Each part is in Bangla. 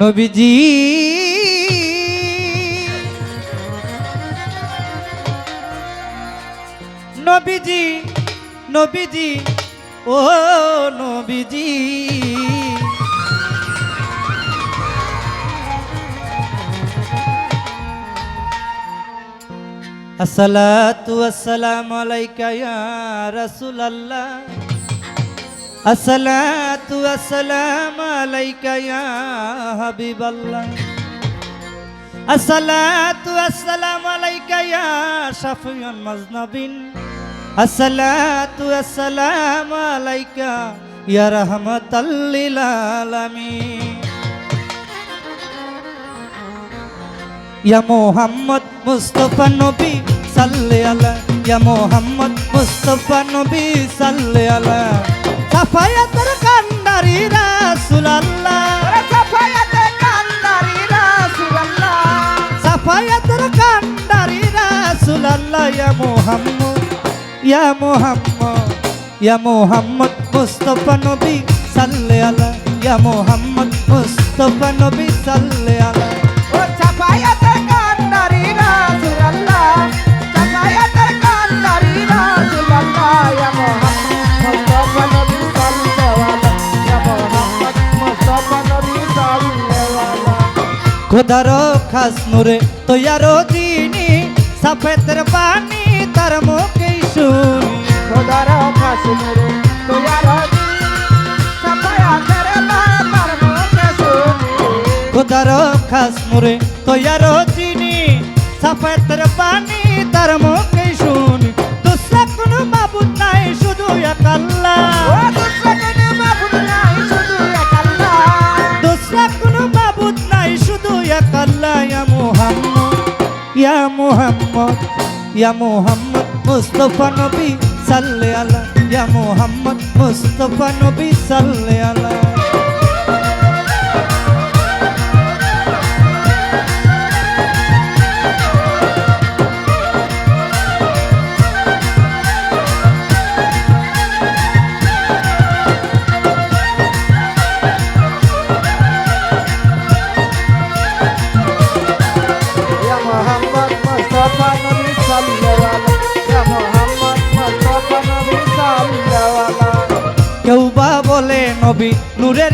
নবীজি। নবীজি নবীজি ও নবীজি। আসসালাতু আসসালামু আলাইকা ইয়া রাসূলুল্লাহ। আসসালাতু আসসালামু আলাইকা ইয়া হাবিবাল্লাহ। আসসালাতু আসসালামু আলাইকা ইয়া শাফিউল মাজনাবিন। আসসালাতু আসসালামু আলাইকা ইয়া রাহমাতাল লিল আলামিন। ইয়া মোহাম্মদ মুস্তফা নবী সাল্লে আলা, ইয়া মোহাম্মদ মুস্তফা নবী সাল্লে আলা। সাফায়াতের কান্ডারি রাসূলুল্লাহ। সাফায়াতে কান্দারি রাসূলুল্লাহ। সাফায়াতের কান্ডারি রাসূলুল্লাহ ইয়া মোহাম্মদ ইয়া মোহাম্মদ ইয়া মোহাম্মদ মুস্তফা নবী সাল্লে আলা ইয়া মোহাম্মদ মুস্তফা নবী সাল্লে আলা। খোদার খাস নূরে তৈয়ারো দিনি সাফেতের পানি তার মুখে শুনি। খোদার তোয়ার বাবার মুখে শুনি খোদার খাস নূরে তৈয়ারো দিনি সাফেতের পানি তার মুখে শুনি। দুসরা কোনো মাবুদ নাই শুধু এক আল্লাহ। ও দুসরা কোনো মাবুদ নাই শুধু এক আল্লাহ। দুসরা মুহাম্মদ ইয়া মোহাম্মদ মুস্তফা নবী সাল্লে আলা ইয়া মোহাম্মদ মুস্তফা নবী সাল্লে আলা।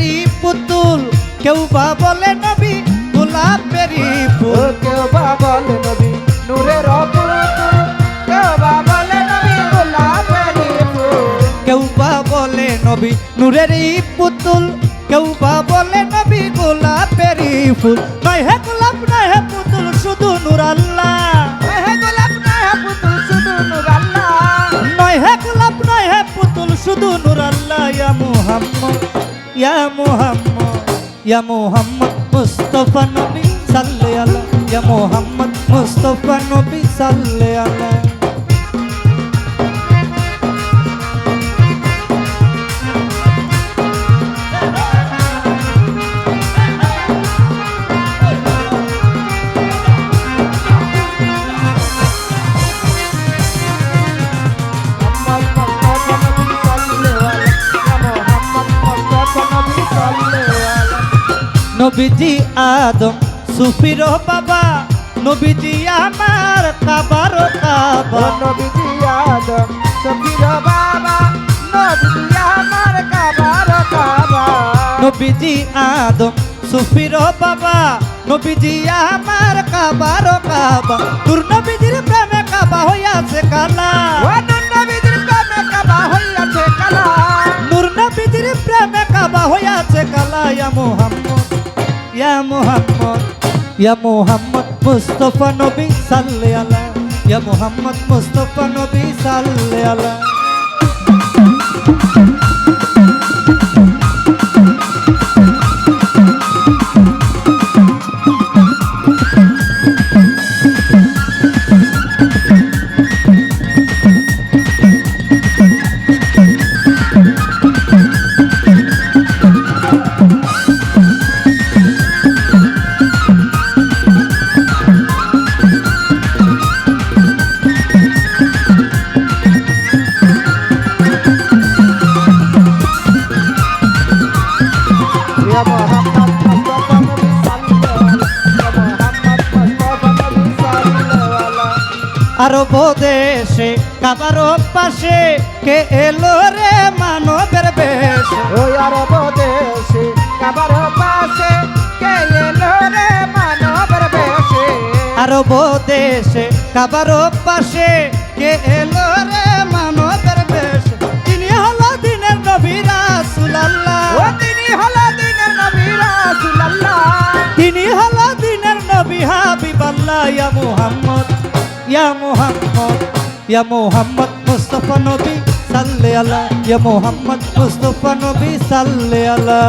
নূরেরই পুতুল কেউ বা বলে নবী গোলাপেরই ও ফুল। কেউ বা বলে নবী নূরের অপুতুল। কেউ বা বলে নবী গোলাপেরই ফুল। কেউ বা বলে নবী নূরেরই পুতুল। কেউ বা বলে নবী গোলাপেরই ফুল। নয় হে গোলাপ নয় হে পুতুল শুধু নূর আল্লাহ। হে গোলাপ না হে পুতুল শুধু নূর আল্লাহ। নয় হে গোলাপ নয় হে পুতুল শুধু নূর আল্লাহ ইয়া মুহাম্মদ। ইয়া মুহাম্মদ ইয়া মুহাম্মদ মুস্তফা নবী সাল্লে আলা ইয়া মুহাম্মদ মুস্তফা নবী সাল্লে আলা নবীজি আদম সুফির বাবা নবীজি আমার কাবার কাবা। নবীজি আদম সুফির বাবা নবীজি আমার কাবার কাবা। তোর নবীজির প্রেমে কাবা হইয়াছে কালা। নূর নবীজির প্রেমে কাবা হইয়াছে কালা ইয়া মুহাম্মদ ইয়া মোহাম্মদ মুস্তফা নবী সাল্লে আলা ইয়া মোহাম্মদ মুস্তফা নবী সাল্লে আলা। আরব দেশে কাবার পাশে কে এলো রে মানবের বেশ? ওই আরব দেশে কাবার পাশে কে এলো রে মানবের বেশে? আরব দেশে কাবার পাশে কে এলো রে মানবের বেশ? তিনি হলো দিনের নবী রাসূলুল্লাহ। ও তিনি হলো দিনের নবী রাসূলুল্লাহ। তিনি হলো দিনের নবী হাবিবাল্লাহ ইয়া মুহাম্মদ। ইয়া মুহাম্মদ ইয়া মুহাম্মদ মুস্তাফা নবী সাল্লে আলা ইয়া মুহাম্মদ মুস্তাফা নবী সাল্লে আলা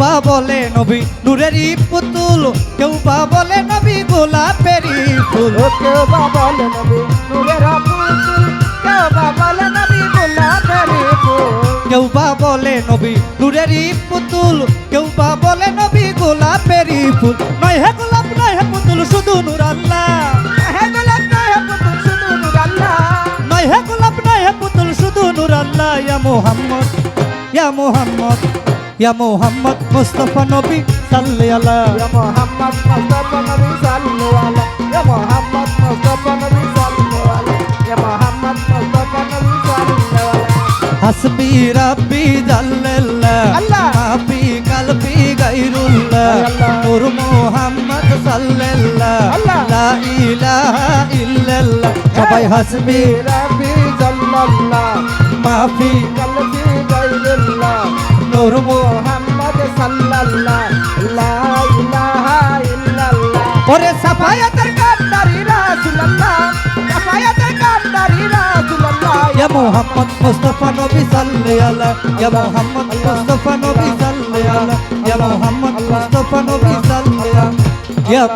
বা বলে নবী নূরেরই পুতুল কেউ বা বলে নবী গোলাপেরই ফুল। কেউ বা বলে নবী নূরের পুতুল কেউ বা বলে নবী গোলাপের ফুল। কেউ বা বলে নবী নূরেরই পুতুল কেউ বা বলে নবী গোলাপেরই ফুল। নয় হে গোলাপ নয় হে পুতুল শুধু নূর আল্লাহ। হে গোলাপ নয় হে পুতুল শুধু নূর আল্লাহ। নয় হে গোলাপ নয় হে পুতুল শুধু নূর আল্লাহ। ইয়া মোহাম্মদ ইয়া মোহাম্মদ। ইয়া মোহাম্মদ মুস্তাফা নবী সাল্লি আলা। ইয়া মোহাম্মদ মুস্তাফা নবী সাল্লাল্লাহু আলাইহি ইয়া মোহাম্মদ মুস্তাফা নবী সাল্লাল্লাহু আলাইহি ইয়া মোহাম্মদ মুস্তাফা নবী সাল্লাল্লাহু আলাইহি হাসবি রাব্বি জাল্লাল্লাহ আল্লাহ। মাফি কালবি গায়রুল্লাহ। নূর মুহাম্মদ সাল্লাল্লাহ। লা ইলাহা ইল্লাল্লাহ। সবাই হাসবি। রাবি জাল্লাল্লাহ মাফি কলবি ওরে সাফায়াত সাফায়াতের কান্দারি রাসূলুল্লাহ সাফায়াতের কান্দারি রাসূলুল্লাহ ইয়া মোহাম্মদ মুস্তাফা নবী সাল্লি আলা ইয়া মোহাম্মদ মুস্তাফা নবী সাল্লি আলা ইয়া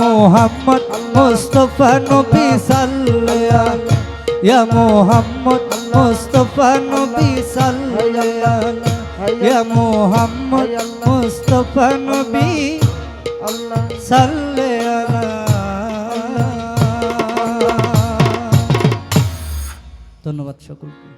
মোহাম্মদ মুস্তাফা নবী সাল্লি আলা ইয়া মোহাম্মদ মুস্তাফা নবী সাল্লি আলা ইয়া মোহাম্মদ মুস্তাফা নবী ধন্যবাদ সকলকে।